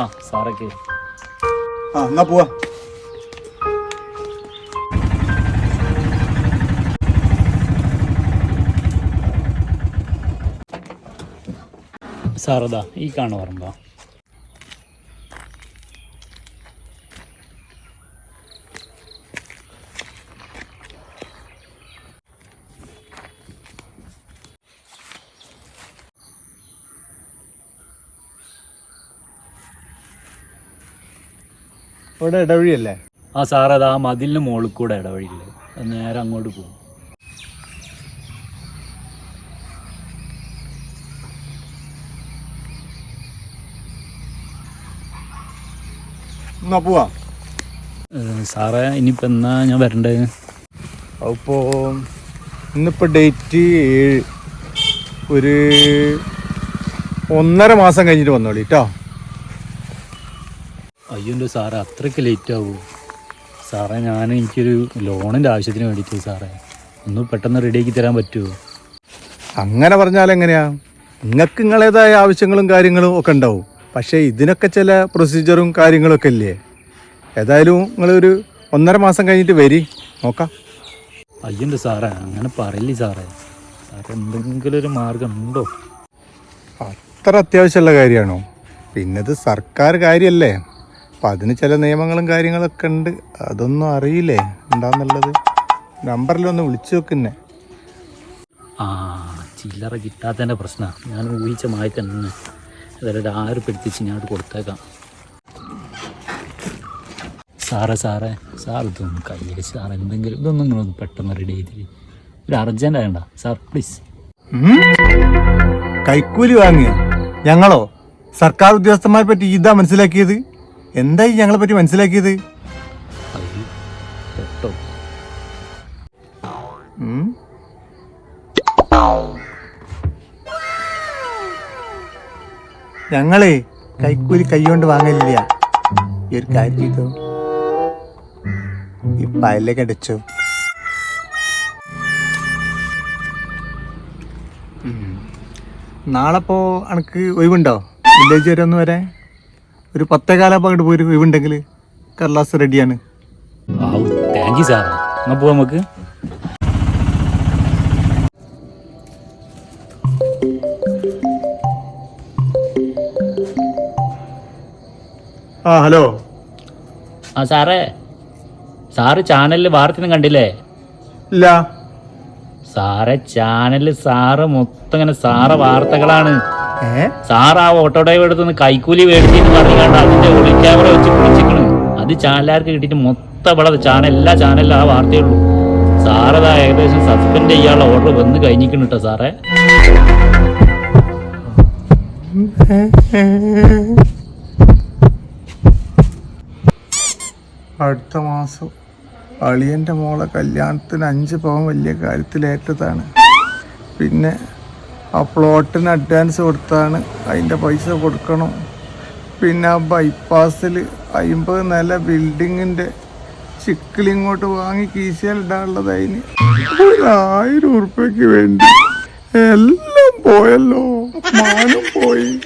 ആ സാറൊക്കെ. ആ എന്നാ പോവാ. സാറതാ ഈ കാണു പറമ്പോ. ഇവിടെ ഇടവഴിയല്ലേ? ആ സാറത് ആ മതിലിന് മുകളിൽ കൂടെ ഇടവഴിയില്ല? അത് നേരെ അങ്ങോട്ട് പോകും. എന്നാ പോവാ? സാറേ ഇനിയിപ്പോൾ എന്നാ ഞാൻ വരണ്ടേ? അപ്പോ ഇന്നിപ്പോ ഡേറ്റ് ഏഴ്. ഒരു ഒന്നര മാസം കഴിഞ്ഞിട്ട് വന്നോളി കേട്ടോ അയ്യോ സാറേ അത്രയ്ക്ക് ലേറ്റ് ആവുമോ സാറേ ഞാൻ എനിക്കൊരു ലോണിന്റെ ആവശ്യത്തിന് വേണ്ടിയിട്ട് സാറേ. ഒന്ന് പെട്ടെന്ന് റെഡിയാക്കി തരാൻ പറ്റുമോ അങ്ങനെ പറഞ്ഞാൽ എങ്ങനെയാ? നിങ്ങൾക്ക് നിങ്ങളേതായ ആവശ്യങ്ങളും കാര്യങ്ങളും ഒക്കെ ഉണ്ടാവും. പക്ഷേ ഇതിനൊക്കെ ചില പ്രൊസീജിയറും കാര്യങ്ങളൊക്കെ ഇല്ലേ? ഏതായാലും നിങ്ങളൊരു ഒന്നര മാസം കഴിഞ്ഞിട്ട് വരി. നോക്കാം. അയ്യോ സാറേ അങ്ങനെ പറയില്ലേ സാറേ? സാറേ എന്തെങ്കിലും ഒരു മാർഗം ഉണ്ടോ? അത്ര അത്യാവശ്യമുള്ള കാര്യമാണോ? പിന്നെ ഇത് സർക്കാർ കാര്യമല്ലേ? അപ്പം അതിന് ചില നിയമങ്ങളും കാര്യങ്ങളൊക്കെ ഉണ്ട്. അതൊന്നും അറിയില്ലേ? എന്താന്നുള്ളത്? നമ്പറിലൊന്ന് വിളിച്ചു വെക്കുന്നേ ആ ചില്ലറ കിട്ടാത്തതിന്റെ പ്രശ്നമാണ് ഞാൻ ഊഹിച്ച മായി തന്നെ. അതായത് ആറ് പെടുത്തിച്ച് ഞാൻ കൊടുത്തേക്കാം. സാറേ സാറേ സാർ ഇതൊന്നും കയ്യിൽ സാർ എന്തെങ്കിലും ഇതൊന്നും നിങ്ങളൊന്ന് പെട്ടെന്ന് റെഡി ചെയ്തിട്ട് ഒരു അർജന്റ് ആയണ്ട. സാർ പ്ലീസ് കൈക്കൂലി വാങ്ങിയ? ഞങ്ങളോ? സർക്കാർ ഉദ്യോഗസ്ഥന്മാരെ പറ്റി ഇതാ മനസ്സിലാക്കിയത്? എന്തായി ഞങ്ങളെ പറ്റി മനസ്സിലാക്കിയത്? ഞങ്ങളെ കൈക്കൂലി കൈകൊണ്ട് വാങ്ങലില്ല. ഈ ഒരു കാര്യം ചെയ്തോ. ഈ പയലേക്ക് അടിച്ചോ. നാളെപ്പോ അണക്ക് ഒഴിവുണ്ടോ? വില്ലേജ് വരെ ഒന്ന് വരാൻ? ഒരു പത്തേ കാലാകുമ്പോൾ അങ്ങോട്ട് പോയി ഒഴിവുണ്ടെങ്കിൽ കർലാസ് റെഡിയാണ് താങ്ക് യു പോവാം നമുക്ക്? ആ ഹലോ. ആ സാറേ. സാറ് ചാനലിൽ വാർത്തയൊന്നും കണ്ടില്ലേ? ഇല്ല. സാറേ ചാനലിൽ സാറ് മൊത്തം ഇങ്ങനെ സാറ വാർത്തകളാണ്. സാറ് ആ ഓട്ടോ ഡ്രൈവർ എടുത്തുനിന്ന് കൈക്കൂലി മേടിച്ചിട്ട് പറഞ്ഞാണ്ട് അതിന്റെ ഉള്ളിൽ ക്യാമറ വെച്ച് പിടിച്ചിക്കണ് അത് ചാനലുകാർക്ക് കിട്ടിയിട്ട് മൊത്തം ഇവിടെ ചാനൽ എല്ലാ ചാനലിലും ആ വാർത്തയുള്ളൂ. സാറതാ ഏകദേശം സസ്പെൻഡ് ചെയ്യാനുള്ള ഓർഡർ വന്ന് കഴിഞ്ഞിരിക്കുന്നു കേട്ടോ സാറേ. അടുത്ത മാസം അളിയന്റെ മോളെ കല്യാണത്തിന് അഞ്ച് പവൻ വലിയ കാര്യത്തിലേറ്റതാണ്. പിന്നെ ആ പ്ലോട്ടിന് അഡ്വാൻസ് കൊടുത്താണ്. അതിന്റെ പൈസ കൊടുക്കണം. പിന്നെ ആ ബൈപ്പാസിൽ അമ്പത് നില ബിൽഡിങ്ങിന്റെ ചിക്കിളിങ്ങോട്ട് വാങ്ങി കീശയിലിടാനുള്ളത് അതിന് ഒരായിരം ഉറുപ്പ്യക്ക് വേണ്ടി. എല്ലാം പോയല്ലോ. മാനും പോയി.